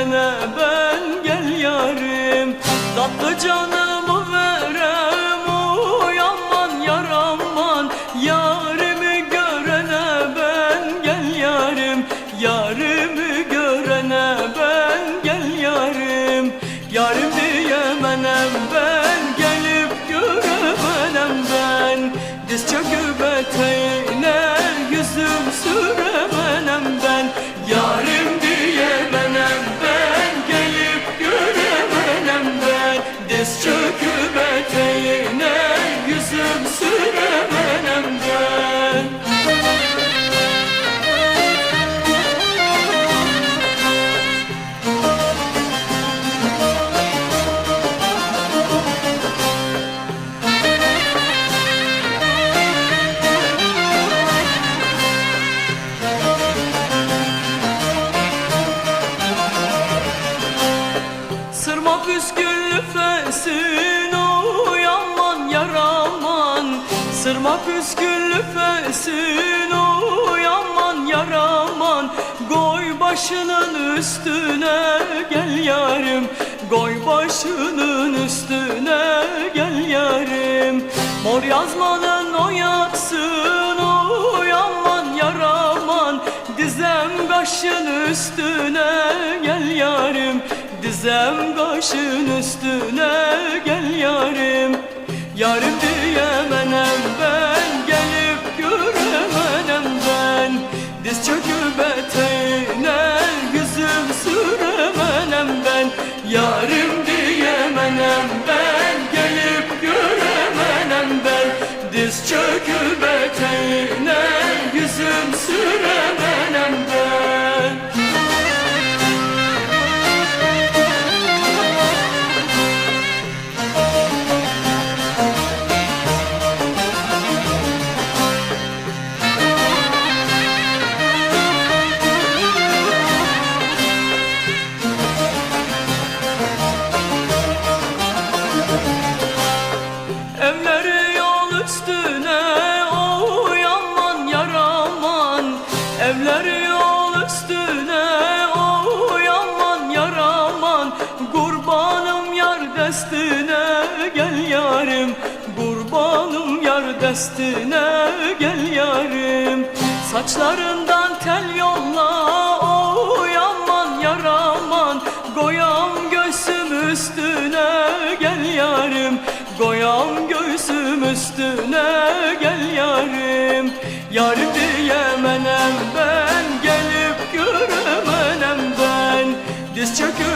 gene ben gel yarim. Tatlı canım Sırma püsküllü fesin o yaman yaraman. Sırma püsküllü fesin o yaman yaraman. Goy başının üstüne gel yarim. Goy başının üstüne gel yarim. Mor yazmanın o yaksın o yaman yaraman. Dizem kaşın üstüne gel yarim Dizem kaşın üstüne gel yarim Yarim diyemenem ben Gelip göremenem ben. Diz çöküp eteğine Yüzüm süremenem ben. Yarim diyemenem ben Gelip göremenem ben. Diz çöküp eteğine Yüzüm süremenem ben yarim Kurbanım yar destine gel yarim Saçlarından tel yolla o yaman yaraman Goyam göğsüm üstüne gel yarim Goyam göğsüm üstüne gel yarim Yarim diyemenem ben Gelip göremenem ben. Diz çöküp